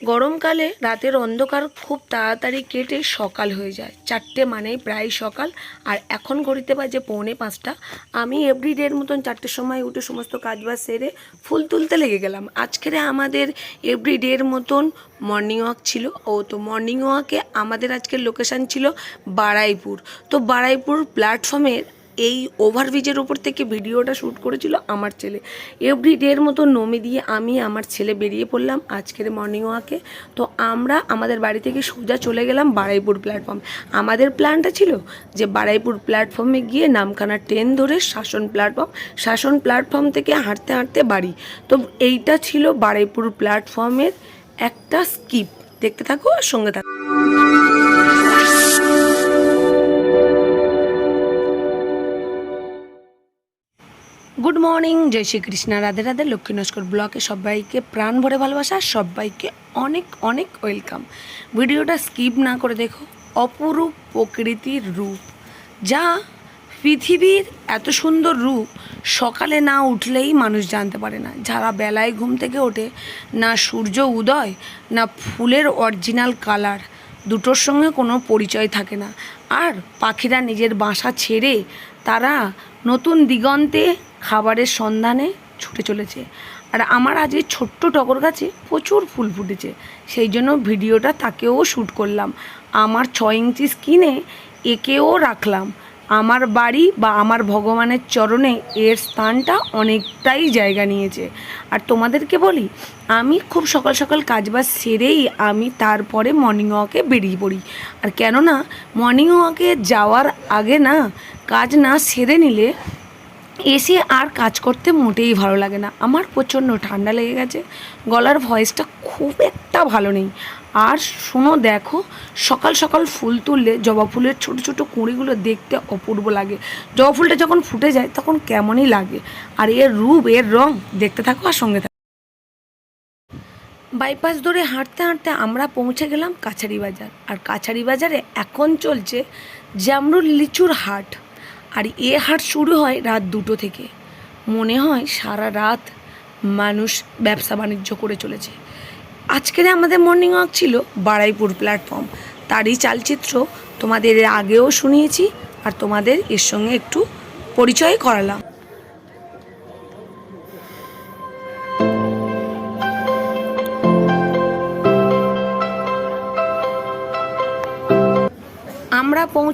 গরমকালে রাতের অন্ধকার খুব তাড়াতাড়ি কেটে সকাল হয়ে যায়। চারটে মানেই প্রায় সকাল। আর এখন ঘড়িতে বাজে পৌনে পাঁচটা। আমি এভরিডের মতন চারটের সময় উঠে সমস্ত কাজবাজ সেরে ফুল তুলতে লেগে গেলাম। আজকের আমাদের এভরিডের মতন মর্নিং ওয়াক ছিল। ও তো মর্নিং ওয়াকে আমাদের আজকের লোকেশান ছিল বারাইপুর। তো বারাইপুর প্ল্যাটফর্মের এই ওভারব্রিজের ওপর থেকে ভিডিওটা শ্যুট করেছিল আমার ছেলে। এভরি ডের মতো নমি দিয়ে আমি আমার ছেলে বেরিয়ে পড়লাম আজকের মর্নিং ওয়াকে তো আমরা আমাদের বাড়ি থেকে সোজা চলে গেলাম বারাইপুর প্ল্যাটফর্ম আমাদের প্ল্যানটা ছিল যে বারাইপুর প্ল্যাটফর্মে গিয়ে নামখানা ট্রেন ধরে শাসন প্ল্যাটফর্ম শাসন প্ল্যাটফর্ম থেকে হাঁটতে হাঁটতে বাড়ি। তো এইটা ছিল বারাইপুর প্ল্যাটফর্মের একটা স্কিপ দেখতে থাকো আর সঙ্গে থাকো। মর্নিং, জয় শ্রীকৃষ্ণ, রাধে রাধে, লক্ষ্মী নস্কর ব্লকে সবাইকে প্রাণ ভরে ভালোবাসা, সবাইকে অনেক অনেক ওয়েলকাম। ভিডিওটা স্কিপ না করে দেখো, অপরূপ প্রকৃতির রূপ, যা পৃথিবীর এত সুন্দর রূপ সকালে না উঠলেই মানুষ জানতে পারে না। যারা বেলায় ঘুম থেকে ওঠে, না সূর্য উদয়, না ফুলের অরিজিনাল কালার দুটোর সঙ্গে কোনো পরিচয় থাকে না। আর পাখিরা নিজের বাসা ছেড়ে তারা নতুন দিগন্তে খাবারের সন্ধানে ছুটে চলেছে। আর আমার আজ এই ছোট্ট টগর গাছে প্রচুর ফুল ফুটেছে। সেই জন্য ভিডিওটা তাকেও শ্যুট করলাম। আমার ছ ইঞ্চি স্কিনে একেও রাখলাম। আমার বাড়ি বা আমার ভগবানের চরণে এর স্থানটা অনেকটাই জায়গা নিয়েছে। আর তোমাদেরকে বলি, আমি খুব সকাল সকাল কাজবাজ সেরেই আমি তারপরে মর্নিং ওয়াকে বেরিয়ে পড়ি। আর কেননা মর্নিং ওয়াকে যাওয়ার আগে না, কাজ না সেরে নিলে এসে আর কাজ করতে মোটেই ভালো লাগে না। আমার প্রচণ্ড ঠান্ডা লেগে গেছে। গলার ভয়েসটা খুব একটা ভালো নেই। আর শোনো, দেখো, সকাল সকাল ফুল তুললে জবা ফুলের ছোট ছোট কুঁড়িগুলো দেখতে অপূর্ব লাগে। জবা ফুলটা যখন ফুটে যায় তখন কেমনই লাগে। আর এর রূপ, এর রং দেখতে থাকো আর সঙ্গে থাকো। বাইপাস ধরে হাঁটতে হাঁটতে আমরা পৌঁছে গেলাম কাছারি বাজার। আর কাছারি বাজারে এখন চলছে জামরুল লিচুর হাট। আর এ হাট শুরু হয় রাত দুটো থেকে। মনে হয় সারা রাত মানুষ ব্যবসা বাণিজ্য করে চলেছে। আজকের আমাদের মর্নিং ওয়াক ছিল বারাইপুর প্ল্যাটফর্ম তারই চালচিত্র তোমাদের আগেও শুনিয়েছি আর তোমাদের এর সঙ্গে একটু পরিচয় করালাম।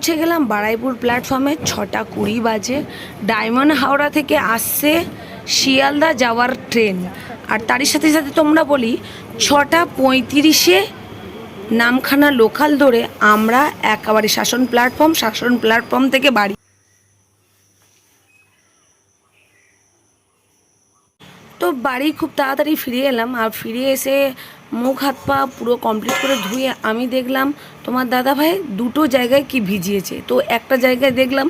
পৌঁছে গেলাম বারাইপুর প্ল্যাটফর্মে ছটা কুড়ি বাজে। ডায়মন্ড হাওড়া থেকে আসছে শিয়ালদা যাওয়ার ট্রেন। আর তারই সাথে সাথে তোমরা বলি, ছটা পঁয়ত্রিশে নামখানা লোকাল ধরে আমরা একেবারে শাসন প্ল্যাটফর্ম শাসন প্ল্যাটফর্ম থেকে বাড়ি তো বাড়ি খুব তাড়াতাড়ি ফিরে এলাম আর ফিরে এসে মুখ, হাত, পা পুরো কমপ্লিট করে ধুয়ে আমি দেখলাম তোমার দাদা ভাই দুটো জায়গায় কি ভিজিয়েছে। তো একটা জায়গায় দেখলাম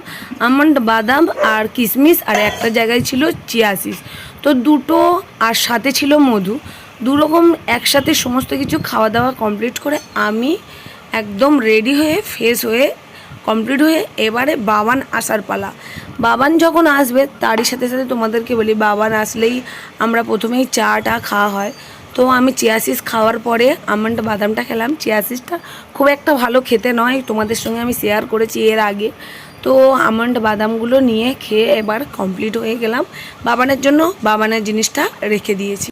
আমন্ড বাদাম আর কিশমিশ আর একটা জায়গায় ছিল চিয়াসিস তো দুটো আর সাথে ছিল মধু। দু রকম একসাথে সমস্ত কিছু খাওয়া দাওয়া কমপ্লিট করে আমি একদম রেডি হয়ে ফ্রেশ হয়ে কমপ্লিট হয়ে এবারে বাবান আসার পালা। বাবান যখন আসবে, তারই সাথে সাথে তোমাদেরকে বলি, বাবান আসলেই আমরা প্রথমেই চাটা খাওয়া হয়। তো আমি চিয়াসিস খাওয়ার পরে আমন্ড বাদামটা খেলাম। চিয়াসিসটা খুব একটা ভালো খেতে নয়, তোমাদের সঙ্গে আমি শেয়ার করেছি এর আগে। তো আমন্ড বাদামগুলো নিয়ে খেয়ে এবার কমপ্লিট হয়ে গেলাম। বাবানের জন্য বাবানের জিনিসটা রেখে দিয়েছি।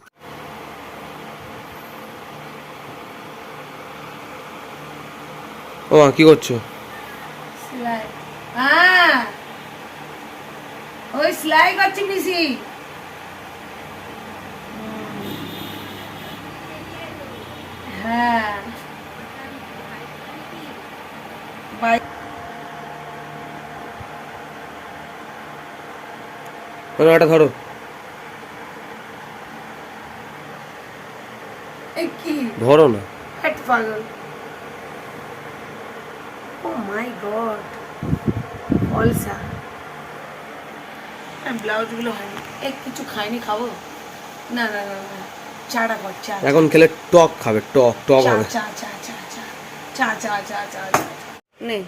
ও কি করছ? হ্যাঁ। ওই সেলাই করছি পিসি হ্যাঁ। বাই কোনো একটা ধরো। এই কি? ধরো না। পাগল। ও মাই গড। অলসা। ব্লাউজগুলো হয়নি। এক কিছু খাইনি খাব? না না না না। চাটা কর চা। এখন খেলে টক খাবে টক টক চা হবে। চা চা চা চা চা চা চা চা চা। নে।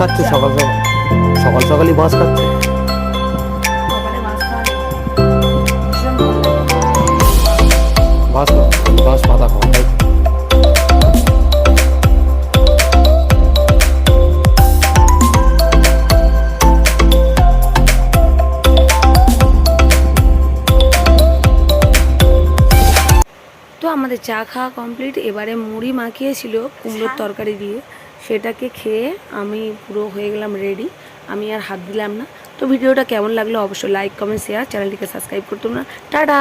খাচ্ছে সকাল সকাল সকাল সকালই খাচ্ছে মাছ। বাস বাস পাতা খাওয়া তো? তো আমাদের চা খাওয়া কমপ্লিট এবারে মুড়ি মাখিয়েছিল কুমড়োর তরকারি দিয়ে সেটাকে খেয়ে আমি পুরো হয়ে গেলাম রেডি আমি আর হাত দিলাম না। তো ভিডিওটা কেমন লাগল অবশ্যই লাইক কমেন্ট শেয়ার চ্যানেলটিকে সাবস্ক্রাইব করতাম না। টাটা!